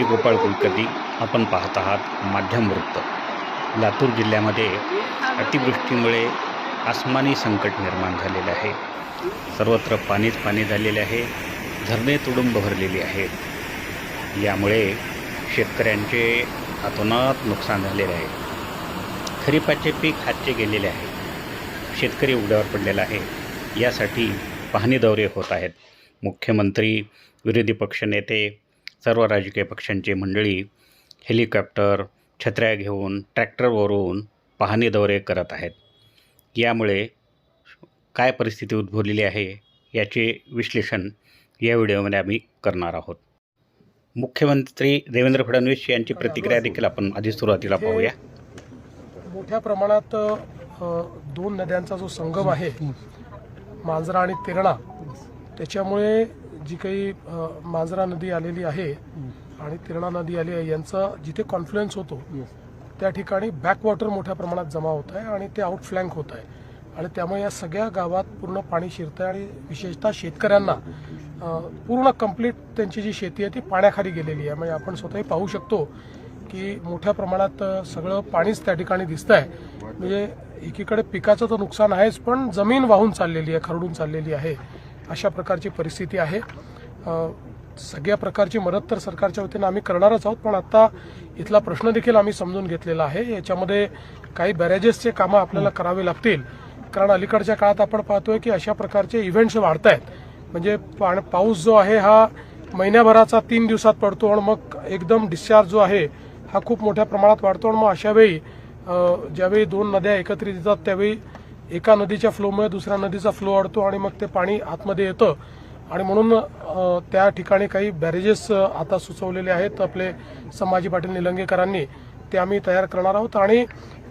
मी गोपाळ कुलकर्णी आपण पाहत आहात माध्यम वृत्त. लातूर जिल्ह्यामध्ये अतिवृष्टीमुळे आसमानी संकट निर्माण झालेले आहे. सर्वत्र पाणीच पाणी झालेले आहे. धरणे तुडुंब भरलेली आहेत. यामुळे शेतकऱ्यांचे अतोनात नुकसान झालेले आहे. खरीपाचे पीक हातचे गेलेले आहे. शेतकरी उघड्यावर पडलेला आहे. यासाठी पाहणी दौरे होत आहेत. मुख्यमंत्री विरोधी पक्षनेते सर्व राजकीय पक्षांची मंडळी हेलिकॉप्टर छत्र्या घेऊन ट्रॅक्टरवरून पाहणी दौरे करत आहेत. यामुळे काय परिस्थिती उद्भवलेली आहे याचे विश्लेषण या व्हिडिओमध्ये आम्ही करणार आहोत. मुख्यमंत्री देवेंद्र फडणवीस यांची प्रतिक्रिया देखील आपण आधी सुरुवातीला पाहूया. मोठ्या प्रमाणात दोन नद्यांचा जो संगम आहे मांजरा आणि तेरणा त्याच्यामुळे जी काही मांजरा नदी आलेली आहे आणि तिरणा नदी आली आहे यांचा जिथे कॉन्फ्लुएन्स होतो त्या ठिकाणी बॅकवॉटर मोठ्या प्रमाणात जमा होत आहे आणि ते आउटफ्लँक होत आहे. आणि त्यामुळे या सगळ्या गावात पूर्ण पाणी शिरतं आहे आणि विशेषतः शेतकऱ्यांना पूर्ण कंप्लीट त्यांची जी शेती आहे ती पाण्याखाली गेलेली आहे. म्हणजे आपण स्वतःही पाहू शकतो की मोठ्या प्रमाणात सगळं पाणीच त्या ठिकाणी दिसतं आहे म्हणजे एकीकडे पिकाचं तर नुकसान आहेच पण जमीन वाहून चाललेली आहे खरडून चाललेली आहे. अशा प्रकारची परिस्थिती आहे. सगळ्या प्रकारची मदत तर सरकारच्या वतीनं आम्ही करणारच आहोत पण आता इथला प्रश्न देखील आम्ही समजून घेतलेला आहे. याच्यामध्ये काही बॅरेजेसचे कामं आपल्याला करावे लागतील. कारण अलीकडच्या काळात आपण पाहतोय की अशा प्रकारचे इव्हेंट्स वाढत आहेत म्हणजे पाऊस जो आहे हा महिन्याभराचा तीन दिवसात पडतो आणि मग एकदम डिस्चार्ज जो आहे हा खूप मोठ्या प्रमाणात वाढतो आणि मग अशावेळी ज्यावेळी दोन नद्या एकत्रित येतात त्यावेळी एका नदीच्या फ्लोमुळे दुसऱ्या नदीचा फ्लो अडतो आणि मग ते पाणी आतमध्ये येतं. आणि म्हणून त्या ठिकाणी काही बॅरेजेस आता सुचवलेले आहेत. आपले संभाजी पाटील निलंगेकरांनी ते आम्ही तयार करणार आहोत. आणि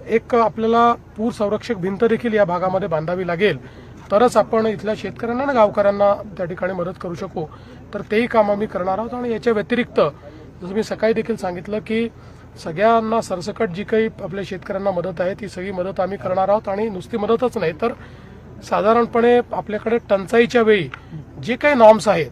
एक आपल्याला पूर संरक्षक भिंत देखील या भागामध्ये बांधावी लागेल. तरच आपण इथल्या शेतकऱ्यांना आणि गावकऱ्यांना त्या ठिकाणी मदत करू शकू. तर तेही काम आम्ही करणार आहोत. आणि याच्या व्यतिरिक्त जसं मी सकाळी देखील सांगितलं की सगळ्यांना सरसकट जी काही आपल्या शेतकऱ्यांना मदत आहे ती सगळी मदत आम्ही करणार आहोत आणि नुसती मदतच नाही तर साधारणपणे आपल्याकडे टंचाईच्या वेळी जे काही नॉर्म्स आहेत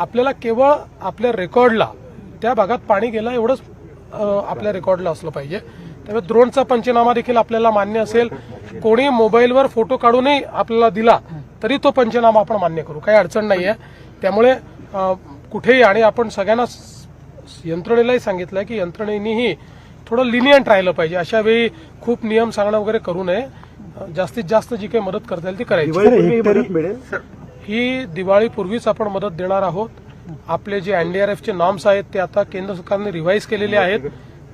आपल्याला केवळ आपल्या रेकॉर्डला त्या भागात पाणी गेलं एवढंच आपल्या रेकॉर्डला असलं पाहिजे. त्यामुळे द्रोणचा पंचनामा देखील आपल्याला मान्य असेल. कोणी मोबाईलवर फोटो काढूनही आपल्याला दिला तरी तो पंचनामा आपण मान्य करू. काही अडचण नाही आहे त्यामुळे कुठेही आणि आपण सगळ्यांना यंत्रणेलाही सांगितलंय की यंत्रणेनीही थोडं लिनियंट राहिलं पाहिजे. अशा वेळी खूप नियम सांगणं वगैरे करू नये. जास्तीत जास्त जी काही मदत करता येईल ती करायची. मिळेल? ही दिवाळीपूर्वीच आपण मदत देणार आहोत. आपले जे एनडीआरएफचे नॉर्म्स आहेत ते आता केंद्र सरकारने रिवाईज केलेले आहेत.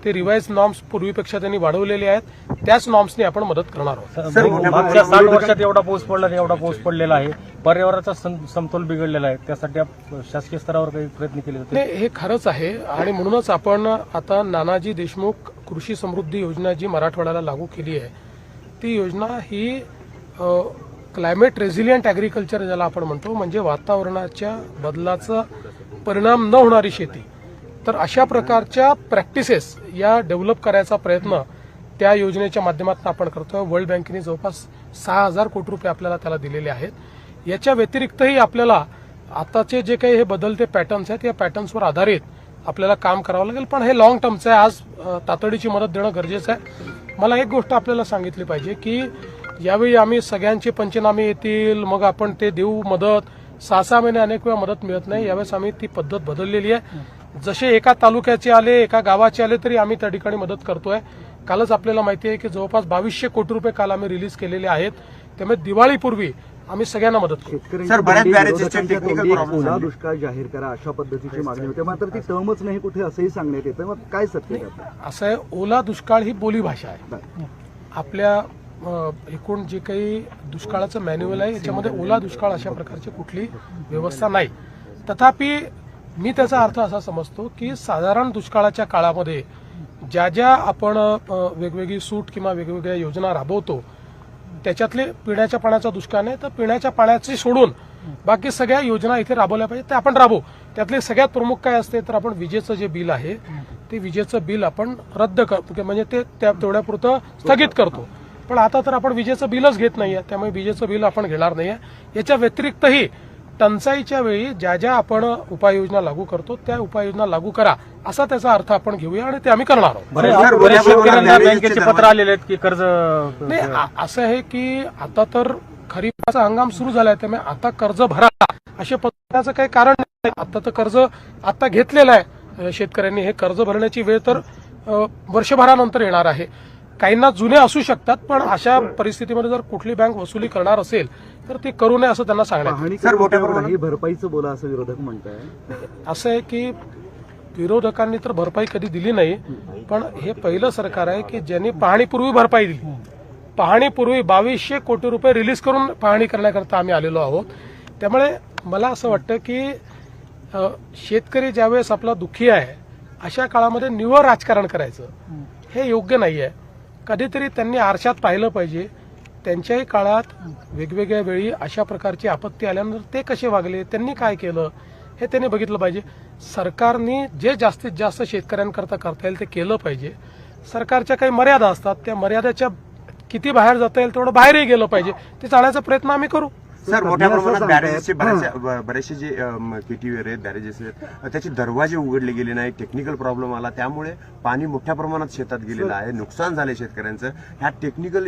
ते रिवाईज नॉर्म्स पूर्वीपेक्षा त्यांनी वाढवलेले आहेत. त्याच नॉर्म्सनी आपण मदत करणार आहोत. मागच्या साठ वर्षात एवढा पाऊस पडला एवढा पाऊस पडलेला आहे. पर्यावरणाचा सं- समतोल बिघडलेला आहे. त्यासाठी शासकीय स्तरावर काही प्रयत्न केले जाते हे खरंच आहे. आणि म्हणूनच आपण आता नानाजी देशमुख कृषी समृद्धी योजना जी मराठवाड्याला लागू केली आहे ती योजना ही क्लायमेट रेझिलियंट ॲग्रिकल्चर ज्याला आपण म्हणतो म्हणजे वातावरणाच्या बदलाचा परिणाम न होणारी शेती. तर अशा प्रकारच्या प्रॅक्टिसेस या डेव्हलप करायचा प्रयत्न त्या योजनेच्या माध्यमातून आपण करतोय. वर्ल्ड बँकेने जवळपास सहा हजार कोटी रुपये आपल्याला त्याला दिलेले आहेत. याच्या व्यतिरिक्तही आपल्याला आताचे जे काही हे बदलते पॅटर्न्स आहेत या पॅटर्न्सवर आधारित आपल्याला काम करावं लागेल. पण हे लॉंग टर्मचं आहे. आज तातडीची मदत देणं गरजेचं आहे. मला एक गोष्ट आपल्याला सांगितली पाहिजे की यावेळी आम्ही सगळ्यांचे पंचनामे येतील मग आपण ते देऊ मदत. सहा सहा महिने अनेक वेळा मदत मिळत नाही यावेळेस आम्ही ती पद्धत बदललेली आहे. जसे एका तालुक्याचे आले एका गावाचे आले तरी आम्ही त्या ठिकाणी मदत करतोय. कालच आपल्याला माहिती आहे की जवळपास बावीसशे कोटी रुपये काल आम्ही रिलीज केलेले आहेत. त्यामुळे दिवाळीपूर्वी आम्ही सगळ्यांना मदत करू. दुष्काळ जाहीर करा अशा पद्धतीची मागणी होते. मात्र ती टर्मच नाही कुठे असंही सांगण्यात येतं. मग काय सत्य? असं आहे ओला दुष्काळ ही बोलीभाषा आहे. आपल्या एकूण जे काही दुष्काळाचं मॅन्युअल आहे याच्यामध्ये ओला दुष्काळ अशा प्रकारची कुठली व्यवस्था नाही. तथापि मी त्याचा अर्थ असा समजतो की साधारण दुष्काळाच्या काळामध्ये ज्या ज्या आपण वेगवेगळी सूट किंवा वेगवेगळ्या योजना राबवतो त्याच्यातले पिण्याच्या पाण्याचा दुष्काळ नाही तर पिण्याच्या पाण्याचे सोडून बाकी सगळ्या योजना इथे राबवल्या पाहिजे ते आपण राबवू. त्यातले सगळ्यात प्रमुख काय असते तर आपण विजेचं जे बिल आहे ते विजेचं बिल आपण रद्द करतो म्हणजे ते त्या तेवढ्यापुरतं स्थगित करतो. पण आता तर आपण विजेचं बिलच घेत नाहीये. त्यामुळे विजेचं बिल आपण घेणार नाहीये. याच्या व्यतिरिक्तही टंचाईच्या वेळी ज्या ज्या आपण उपाययोजना लागू करतो त्या उपाययोजना लागू करा. असा त्याचा अर्थ आपण घेऊया आणि ते आम्ही करणार आहोत. बँकेचे पत्र आलेले आहेत की कर्ज नाही असं आहे की आता तर खरीपाचा हंगाम सुरू झालाय त्यामुळे आता कर्ज भरा. अशा पद्धतीचं काही कारण नाही. आता तर कर्ज आता घेतलेलं आहे. शेतकऱ्यांनी हे कर्ज भरण्याची वेळ तर वर्षभरानंतर येणार आहे. काहींना जुने असू शकतात पण अशा परिस्थितीमध्ये जर कुठली बँक वसुली करणार असेल तर ती करू नये असं त्यांना सांगण्यात ही भरपाईचं बोला असं विरोधक म्हणताय. असं आहे की विरोधकांनी तर भरपाई कधी दिली नाही पण हे पहिलं सरकार आहे की ज्यांनी पाहणीपूर्वी भरपाई दिली. पाहणीपूर्वी बावीसशे कोटी रुपये रिलीज करून पाहणी करण्याकरता आम्ही आलेलो आहोत. त्यामुळे मला असं वाटतं की शेतकरी ज्यावेळेस आपला दुःखी आहे अशा काळामध्ये निवळ राजकारण करायचं. हे योग्य नाही आहे कधीतरी त्यांनी आरशात पाहिलं पाहिजे. त्यांच्याही काळात वेगवेगळ्या वेळी अशा प्रकारची आपत्ती आल्यानंतर ते कसे वागले त्यांनी काय केलं हे त्यांनी बघितलं पाहिजे. सरकारने जे जास्तीत जास्त शेतकऱ्यांकरता करता येईल ते केलं पाहिजे. सरकारच्या काही मर्यादा असतात त्या मर्यादेच्या किती बाहेर जाता येईल तेवढं बाहेरही गेलं पाहिजे. ते चालण्याचा प्रयत्न आम्ही करू. सर मोठ्या प्रमाणात. बॅरेजेसचे बरेचसे बरेचसे जे केटीव्ही आहेत बॅरेजेस आहेत त्याचे दरवाजे उघडले गेले नाही टेक्निकल प्रॉब्लेम आला त्यामुळे पाणी मोठ्या प्रमाणात शेतात गेलेलं आहे नुकसान झाले शेतकऱ्यांचं. ह्या टेक्निकल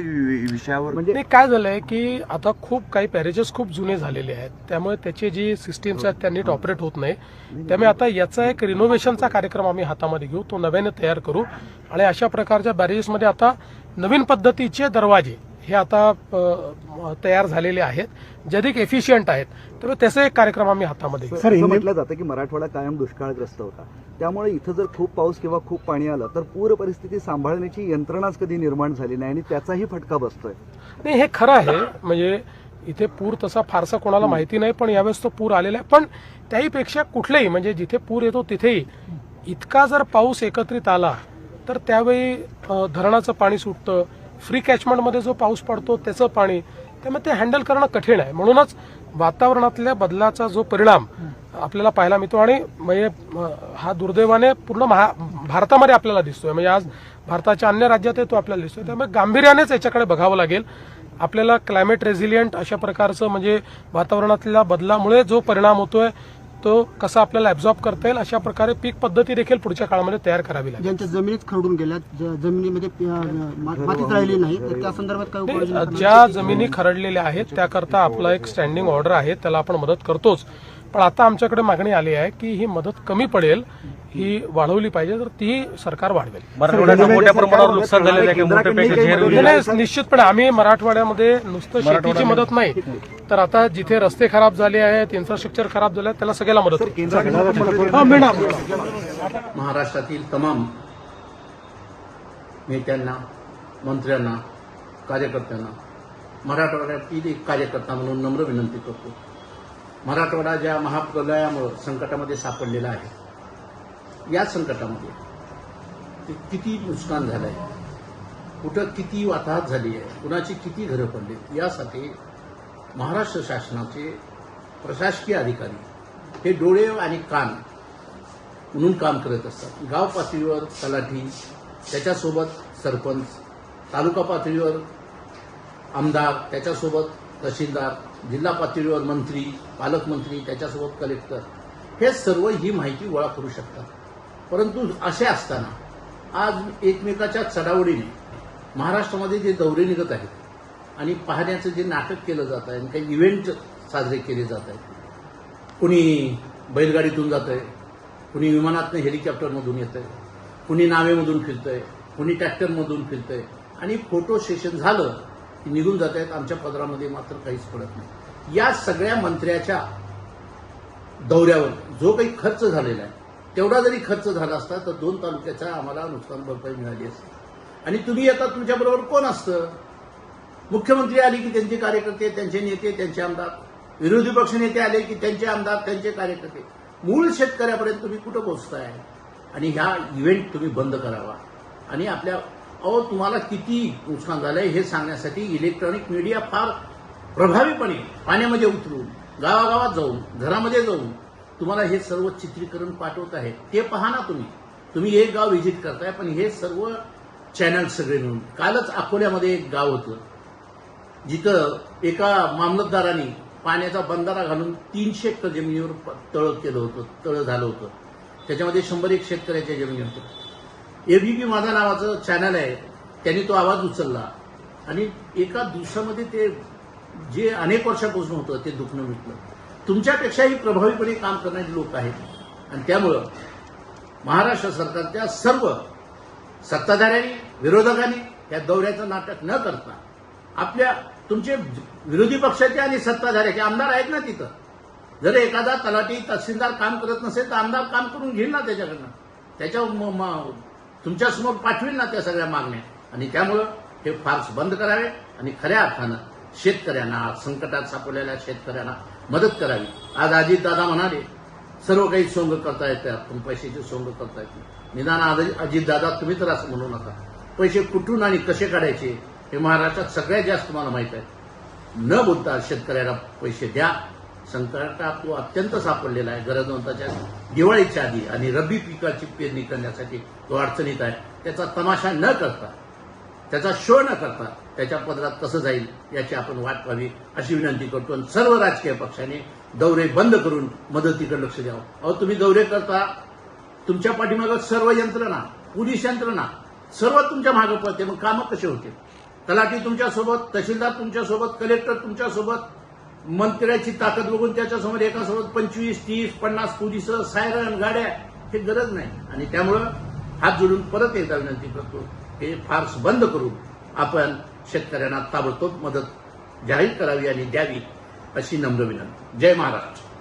विषयावर म्हणजे नाही काय झालंय की आता खूप काही पॅरेजेस खूप जुने झालेले आहेत त्यामुळे त्याची जी सिस्टीम्स आहेत त्या नीट ऑपरेट होत नाही. त्यामुळे आता याचा एक रिनोव्हेशनचा कार्यक्रम आम्ही हातामध्ये घेऊ तो नव्याने तयार करू. आणि अशा प्रकारच्या बॅरेजेसमध्ये आता नवीन पद्धतीचे दरवाजे हे आता तयार झालेले आहेत. जे अधिक एफिशियंट आहेत. त्यामुळे त्याचा एक कार्यक्रम आम्ही हातामध्ये घेऊ. असं म्हटलं जातं की मराठवाडा कायम दुष्काळग्रस्त होता. त्यामुळे इथं जर खूप पाऊस किंवा खूप पाणी आलं तर पूर परिस्थिती सांभाळण्याची यंत्रणाच कधी निर्माण झाली नाही आणि त्याचाही फटका बसतोय. नाही हे खरं आहे. म्हणजे इथे पूर तसा फारसा कोणाला माहिती नाही पण यावेळेस तो पूर आलेला आहे. पण त्याहीपेक्षा कुठलेही म्हणजे जिथे पूर येतो तिथेही इतका जर पाऊस एकत्रित आला तर त्यावेळी धरणाचं पाणी सुटतं फ्री कॅचमेंटमध्ये जो पाऊस पडतो त्याचं पाणी त्यामुळे ते हँडल करणं कठीण आहे. म्हणूनच वातावरणातल्या बदलाचा जो परिणाम आपल्याला पाहायला मिळतो आणि म्हणजे हा दुर्दैवाने पूर्ण महा भारतामध्ये आपल्याला दिसतोय. म्हणजे आज भारताच्या अन्य राज्यातही तो आपल्याला दिसतोय. त्यामुळे गांभीर्यानेच याच्याकडे बघावं लागेल. आपल्याला क्लायमेट रेझिलियंट अशा प्रकारचं म्हणजे वातावरणातल्या बदलामुळे जो परिणाम होतोय तो कसा आपल्याला ऍब्झॉर्ब करता येईल अशा प्रकारे पीक पद्धती देखील पुढच्या काळामध्ये तयार करावी लागेल. ज्यांच्या जमिनीत खरडून गेल्या जमिनीमध्ये मातीच राहिली नाही तर त्या संदर्भात काय? ज्या जमिनी खरडलेल्या आहेत त्याकरता आपला एक स्टँडिंग ऑर्डर आहे त्याला आपण मदत करतोच. पण आता आमच्याकडे मागणी आली आहे की ही मदत कमी पडेल ही वाढवली पाहिजे तर ती सरकार वाढवेल. मोठ्या प्रमाणावर नुकसान झालेलं निश्चितपणे आम्ही मराठवाड्यामध्ये नुसतं शेतीची मदत नाही. तर आता जिथे रस्ते खराब झाले आहेत इन्फ्रास्ट्रक्चर खराब झाले आहेत त्याला सगळ्याला मदत. हा, मिळणार. महाराष्ट्रातील तमाम नेत्यांना मंत्र्यांना कार्यकर्त्यांना मराठवाड्यातील एक कार्यकर्ता म्हणून नम्र विनंती करतो. मराठवाडा ज्या महाप्रलयामुळे संकटामध्ये सापडलेला आहे या संकटामध्ये ते किती नुकसान झालं आहे कुठं किती वाताहत झाली आहे कुणाची किती घरं पडली यासाठी महाराष्ट्र शासनाचे प्रशासकीय अधिकारी हे डोळे आणि कान म्हणून काम करत असतात. गाव पातळीवर तलाठी त्याच्यासोबत सरपंच तालुका पातळीवर आमदार त्याच्यासोबत तहसीलदार जिल्हा पातळीवर मंत्री पालकमंत्री त्याच्यासोबत कलेक्टर हे सर्व ही माहिती गोळा करू शकतात. परंतु असे असताना आज एकमेकाच्या चढावडीने महाराष्ट्रामध्ये जे दौरे निघत आहेत आणि पाहण्याचं जे नाटक केलं जात आहे आणि काही इव्हेंट साजरे केले जात आहेत कुणी बैलगाडीतून जात आहे कुणी विमानातनं हेलिकॉप्टरमधून येत आहे कुणी नावेमधून फिरतंय कुणी ट्रॅक्टरमधून फिरतंय आणि फोटो सेशन झालं निघून जात आहेत. आमच्या पदरामध्ये मात्र काहीच पडत नाही. या सगळ्या मंत्र्याच्या दौऱ्यावर जो काही खर्च झालेला आहे तेवढा जरी खर्च झाला असता तर दोन तालुक्याचा आम्हाला नुकसान भरपाई मिळाली असते. आणि तुम्ही आता तुमच्याबरोबर कोण असतं? मुख्यमंत्री आले की त्यांचे कार्यकर्ते त्यांचे नेते त्यांचे आमदार. विरोधी पक्ष नेते आले की त्यांचे आमदार त्यांचे कार्यकर्ते. मूळ शेतकऱ्यापर्यंत तुम्ही कुठं पोहोचताय? आणि ह्या इव्हेंट तुम्ही बंद करावा. आणि आपल्या अहो तुम्हाला किती नुकसान झालंय हे सांगण्यासाठी इलेक्ट्रॉनिक मीडिया फार प्रभावीपणे पाण्यामध्ये उतरून गावागावात जाऊन घरामध्ये जाऊन तुम्हाला हे सर्व चित्रीकरण पाठवत आहे ते पहा ना तुम्ही. तुम्ही एक गाव व्हिजिट करताय पण हे सर्व चॅनल सगळे मिळून. कालच अकोल्यामध्ये एक गाव होतं. जिथं एका मामलतदाराने पाण्याचा बंधारा घालून तीनशे एकर जमिनीवर प- केलं होतं तळं झालं होतं. त्याच्यामध्ये शंभर एक शेतकऱ्याच्या जमिनी होत्या. एबीपी माझा नावाचं चॅनल आहे. त्यांनी तो आवाज उचलला. आणि एका दिवसामध्ये ते जे अनेक वर्षापासून होतं ते दुखणं मिटलं. तुमच्यापेक्षाही प्रभावीपणे काम करणारे लोक आहेत. आणि त्यामुळं महाराष्ट्र सरकारच्या सर्व सत्ताधाऱ्यांनी विरोधकांनी या दौऱ्याचं नाटक न करता आपल्या तुमचे विरोधी पक्षाचे आणि सत्ताधाऱ्याचे आमदार आहेत ना तिथं. जर एखादा तलाठी तहसीलदार काम करत नसेल तर आमदार काम करून घेईल ना त्याच्याकडनं. त्याच्या म- तुमच्यासमोर पाठवेल ना त्या सगळ्या मागण्या. आणि त्यामुळं हे फार्स बंद करावे आणि खऱ्या अर्थानं शेतकऱ्यांना संकटात सापडलेल्या शेतकऱ्यांना मदत करावी. आज अजितदादा म्हणाले सर्व काही सोंग करता येतात पण पैशाची सोंग करता येते निदान आज- अजितदादा तुम्ही तर असं म्हणू नका. पैसे कुठून आणि कसे काढायचे हे महाराष्ट्रात सगळ्यात जास्त तुम्हाला माहीत आहे. न बोलता शेतकऱ्याला पैसे द्या संकटात तो अत्यंत सापडलेला आहे. गरजवंताच्या दिवाळीच्या आधी आणि रब्बी पिकाची पेरणी करण्यासाठी तो अडचणीत आहे. त्याचा तमाशा न करता त्याचा शो न करता त्याच्या पदरात कसं जाईल याची आपण वाट पाहावी अशी विनंती करतो आणि सर्व राजकीय पक्षांनी दौरे बंद करून मदतीकडे लक्ष द्यावं. अहो तुम्ही दौरे करता तुमच्या पाठीमागं सर्व यंत्रणा पोलीस यंत्रणा सर्व तुमच्या मागं पडते मग कामं कसे होते तलाठी तुमच्यासोबत तहसीलदार तुमच्यासोबत कलेक्टर तुमच्यासोबत मंत्र्याची ताकद बघून त्याच्यासमोर एकासोबत पंचवीस तीस पन्नास पोलीस सायरन गाड्या हे गरज नाही. आणि त्यामुळं हात जोडून परत एकदा विनंती करतो हे फार्स बंद करून आपण शेतकऱ्यांना ताबडतोब मदत जाहीर करावी आणि द्यावी अशी नम्र विनंती. जय महाराष्ट्र.